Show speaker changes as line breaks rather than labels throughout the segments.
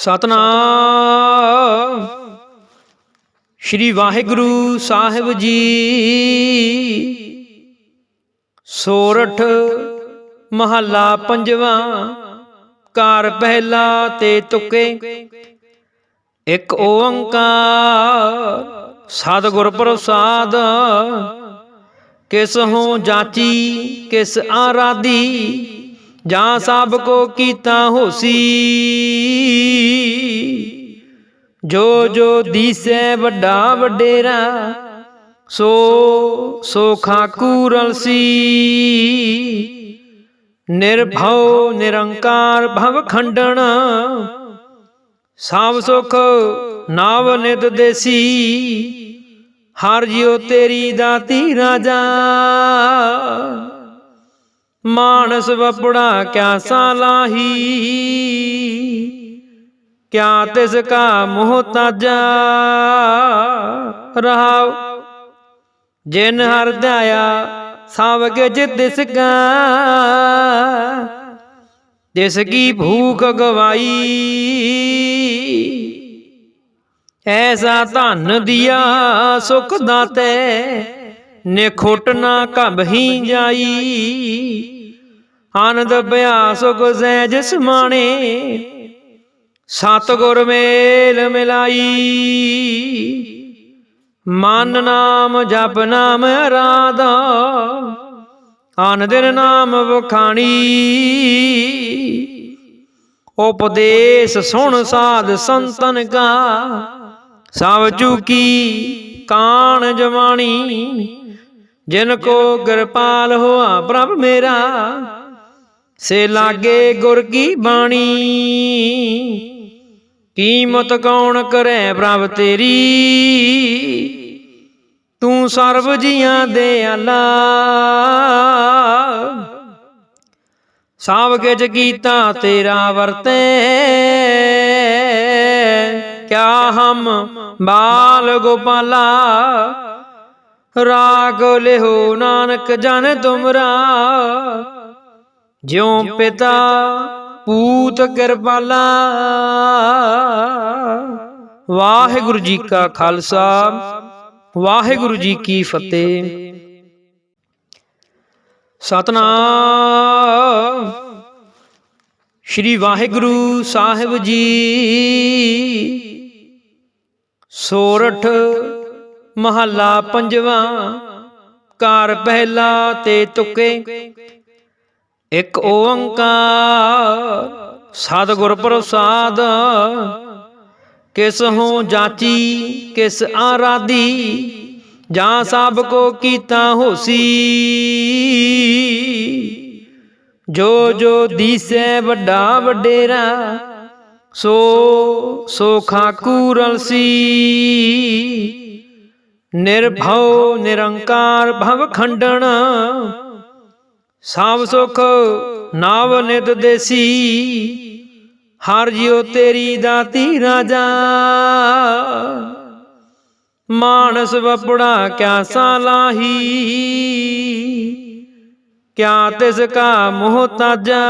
ਸਤਨਾਮ। ਸ਼੍ਰੀ ਵਾਹਿਗੁਰੂ ਸਾਹਿਬ ਜੀ। ਸੋਰਠ ਮਹੱਲਾ ਪੰਜਵਾਂ। ਘਰ ਪਹਿਲਾ ਤੇ ਤੁਕੇ। ਇੱਕ ਓੰਕਾਰ। ਸਤਿਗੁਰ ਪ੍ਰਸਾਦ। ਕਿਸ ਹੋ ਜਾਚੀ, ਕਿਸ ਆਰਾਧੀ। ਜਾਂ ਸਭ ਕੋ ਕੀਤਾ ਹੋਸੀ। ਜੋ ਜੋ ਦੀਸੈ ਵੱਡਾ ਵਡੇਰਾ, ਸੋ ਸੋ ਖਾਕੂ ਰਲਸੀ। ਨਿਰਭਉ ਨਿਰੰਕਾਰ ਭਵ ਖੰਡਣ ਸਭ ਸੁਖ ਨਾਵ ਨਿਤ ਦੇਸੀ। ਹਰ ਜਿਉ ਤੇਰੀ ਦਾਤੀ ਰਾਜਾ ਮਾਨਸ ਵਪੜਾ ਕਿਆ ਸਾਲਾਹੀ ਕਿਆ ਤਿਸ ਕਾ ਮੁਹਤਾਜਾ ਰਹਾਉ, ਜਿਨ ਹਰ ਧਿਆਇਆ ਸਭ ਕਿਛ ਤਿਸ ਕਾ। ਤਿਸ ਕੀ ਭੂਖ ਗਵਾਈ। ਐਸਾ ਧਨ ਦਿਆ ਸੁਖ ਦਾਤੇ। ਨਿਖੁੱਟ ਨਾ ਕਬਹੀ ਜਾਈ। ਆਨੰਦ ਬਿਆ ਸੁਖ ਸਹਿਜ ਸਮਾਣੇ ਸਤਿਗੁਰ ਮੇਲ ਮਿਲਾਈ। ਮਨ ਨਾਮ, ਜਪ ਨਾਮ ਅਰਾਧਾ ਆਨ ਦਿਨ ਨਾਮ ਵਖਾਣੀ। ਉਪਦੇਸ਼ ਸੁਣ ਸਾਧ ਸੰਤਨ ਕਾ ਸਭ ਚੁਕੀ ਕਾਣ ਜਵਾਣੀ। ਜਿਨ ਕੋ ਕਿਰਪਾਲ ਹੋਆ ਪ੍ਰਭ ਮੇਰਾ, ਸੇ ਲਾਗੇ ਗੁਰ ਕੀ ਬਾਣੀ। ਕੀਮਤ ਕੌਣ ਕਰੈ ਪ੍ਰਭ ਤੇਰੀ? ਤੂੰ ਸਰਬ ਜੀਆਂ ਦੇ ਆਲਾ ਸਭ ਕਿਛ ਕੀਤਾ ਤੇਰਾ ਵਰਤੇ? ਕਿਆ ਹਮ ਬਾਲ ਗੋਪਾਲਾ? ਰਾਗ ਲਿਹੋ ਨਾਨਕ ਜਨ ਤੁਮਰਾ। ਜਿਉ ਪਿਤਾ ਪੂਤ ਕਿਰਪਾਲਾ। ਵਾਹਿਗੁਰੂ ਜੀ ਕਾ ਖਾਲਸਾ, ਵਾਹਿਗੁਰੂ ਜੀ ਕੀ ਫਤਿਹ। ਸਤਨਾਮ। ਸ਼੍ਰੀ ਵਾਹਿਗੁਰੂ ਸਾਹਿਬ ਜੀ। ਸੋਰਠ ਮਹੱਲਾ ਪੰਜਵਾਂ, ਘਰ ਪਹਿਲਾ ਤੇ ਤੁਕੇ। ਇੱਕ ਓੰਕਾਰ, ਸਤਿਗੁਰ ਪ੍ਰਸਾਦ, ਕਿਸ ਹੋ ਜਾਚੀ, ਕਿਸ ਆਰਾਦੀ ਜਾਂ ਸਭ ਕੋ ਕੀਤਾ ਹੋਸੀ। ਜੋ ਜੋ ਦੀਸੈ ਵੱਡਾ ਵਡੇਰਾ, ਸੋ ਸੋ ਖਾਕੂ ਰਲਸੀ ਨਿਰਭਉ ਨਿਰੰਕਾਰ ਭਵ ਖੰਡਣ ਸਭ ਸੁਖ ਨਾਵ ਨਿਤ ਦੇਸੀ। ਹਰ ਜਿਉ ਤੇਰੀ ਦਾਤੀ ਰਾਜਾ। ਮਾਨਸ ਵਪੜਾ ਕਿਆ ਸਾਲਾਹੀ ਕਿਆ ਤਿਸ ਕਾ ਮੁਹਤਾਜਾ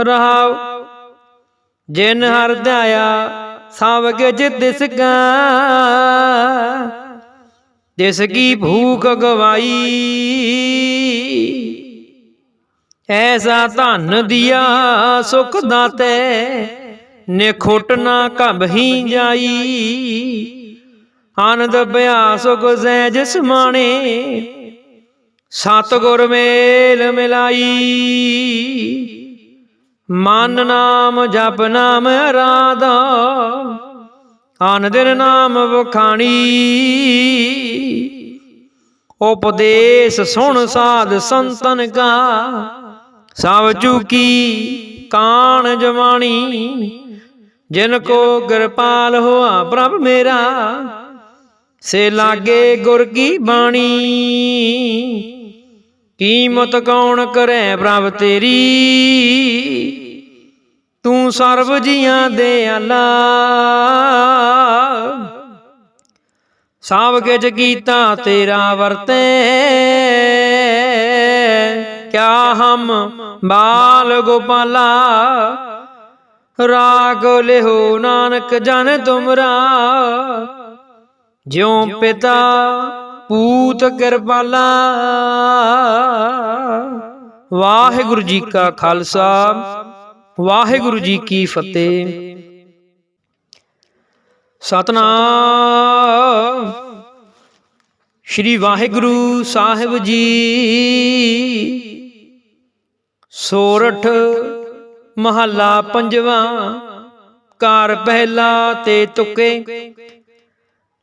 ਰਹਾਉ ਜਿਨ ਹਰ ਧਿਆਇਆ ਸਭ ਕਿਛ ਤਿਸ ਕਾ ਕੀ ਭੂਖ ਗਵਾਈ। ਐਸਾ ਧਨ ਦਿਆ ਸੁਖ ਦਾਤੇ ਨਿਖੁੱਟ ਨਾ ਕਬਹੀ ਜਾਈ। ਆਨੰਦ ਬਿਆ ਸੁਖ ਸਹਿਜ ਸਮਾਣੇ, ਸਤਿਗੁਰ ਮੇਲ ਮਿਲਾਈ। ਮਨ ਨਾਮ, ਜਪ ਨਾਮ, ਰਾਧਾ। ਆਨ ਦਿਨ ਨਾਮ ਵਖਾਣੀ। ਉਪਦੇਸ਼ ਸੁਣ ਸਾਧ ਸੰਤਨ ਕਾ। ਸਭ ਚੁਕੀ ਕਾਣ ਜਵਾਣੀ। ਜਿਨ ਕੋ ਕਿਰਪਾਲ ਹੋਆ ਪ੍ਰਭ ਮੇਰਾ, ਸੇ ਲਾਗੇ ਗੁਰ ਕੀ ਬਾਣੀ। ਕੀਮਤ ਕੌਣ ਕਰੈ ਪ੍ਰਭ ਤੇਰੀ? ਤੂੰ ਸਰਬ ਜੀਆਂ ਦੇ ਆਲਾ ਸਭ ਕਿਛ ਕੀਤਾ ਤੇਰਾ ਵਰਤੇ। ਕਿਆ ਹਮ ਬਾਲ ਗੋਪਾਲਾ? ਰਾਗ ਲਿਹੋ ਨਾਨਕ ਜਨ ਤੁਮਰਾ। ਜਿਉ ਪਿਤਾ ਪੂਤ ਕਿਰਪਾਲਾ। ਵਾਹਿਗੁਰੂ ਜੀ ਕਾ ਖਾਲਸਾ। ਵਾਹਿਗੁਰੂ ਜੀ ਕੀ ਫਤਿਹ। ਸਤਨਾਮ। ਸ਼੍ਰੀ ਵਾਹਿਗੁਰੂ ਸਾਹਿਬ ਜੀ। ਸੋਰਠ ਮਹੱਲਾ ਪੰਜਵਾਂ। ਘਰ ਪਹਿਲਾ ਤੇ ਤੁਕੇ।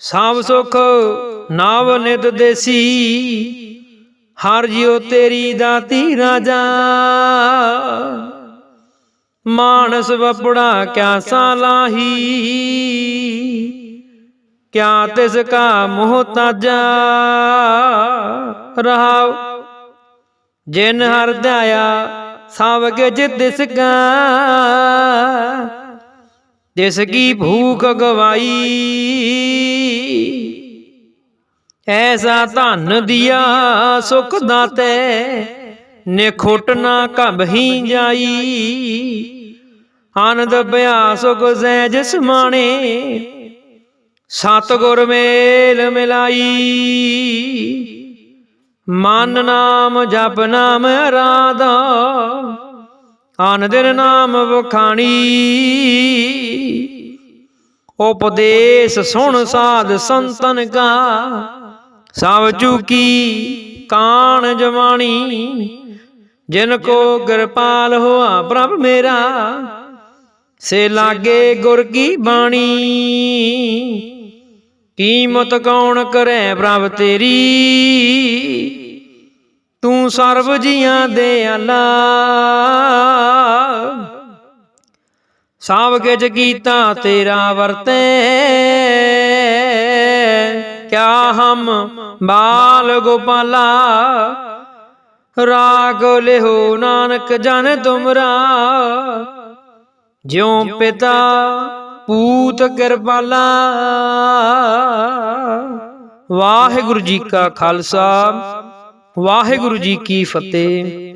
ਸਭ ਸੁਖ ਨਾਵ ਨਿਦ ਦੇਸੀ, ਹਰ ਜਿਉ ਤੇਰੀ ਦਾਤੀ ਰਾਜਾ। ਮਾਨਸ ਵਪੜਾ ਕਿਆ ਸਾਲਾਹੀ ਕਿਆ ਤਿਸ ਕਾ ਮੁਹਤਾਜਾ ਰਹਾਉ, ਜਿਨ ਹਰ ਧਿਆਇਆ ਸਭ ਕਿਛ ਤਿਸ ਕਾ। ਤਿਸ ਕੀ ਭੂਖ ਗਵਾਈ। ਐਸਾ ਧਨ ਦਿਆ ਸੁਖ ਦਾਤੇ। ਨਿਖੁੱਟ ਨਾ ਕਬਹੀ ਜਾਈ। ਆਨੰਦ ਭਇਆ ਸੁਖ ਸਹਿਜ ਸਮਾਣੇ। ਸਤਗੁਰ ਮੇਲ ਮਿਲਾਈ। ਮਨ ਨਾਮ ਜਪ ਨਾਮ ਅਰਾਧਾ ਆਨ ਦਿਨ ਨਾਮ ਵਖਾਣੀ। ਉਪਦੇਸ਼ ਸੁਣ ਸਾਧ ਸੰਤਨ ਕਾ ਸਭ ਚੁਕੀ ਕਾਣ ਜਵਾਣੀ। ਜਿਨ ਕੋ ਕਿਰਪਾਲ ਹੋਆ ਪ੍ਰਭ ਮੇਰਾ, ਸੇ ਲਾਗੇ ਗੁਰ ਕੀ ਬਾਣੀ। ਕੀਮਤ ਕੌਣ ਕਰੈ ਪ੍ਰਭ ਤੇਰੀ? ਤੂੰ ਸਰਬ ਜੀਆਂ ਦੇ ਆਲਾ ਸਭ ਕਿਛ ਕੀਤਾ ਤੇਰਾ ਵਰਤੈ। ਕਿਆ ਹਮ ਬਾਲ ਗੋਪਾਲਾ? ਰਾਗ ਲਿਹੋ ਨਾਨਕ ਜਨ ਤੁਮਰਾ। ਜਿਉ ਪਿਤਾ ਪੂਤ ਕਿਰਪਾਲਾ। ਵਾਹਿਗੁਰੂ ਜੀ ਕਾ ਖਾਲਸਾ। ਵਾਹਿਗੁਰੂ ਜੀ ਕੀ ਫਤਿਹ।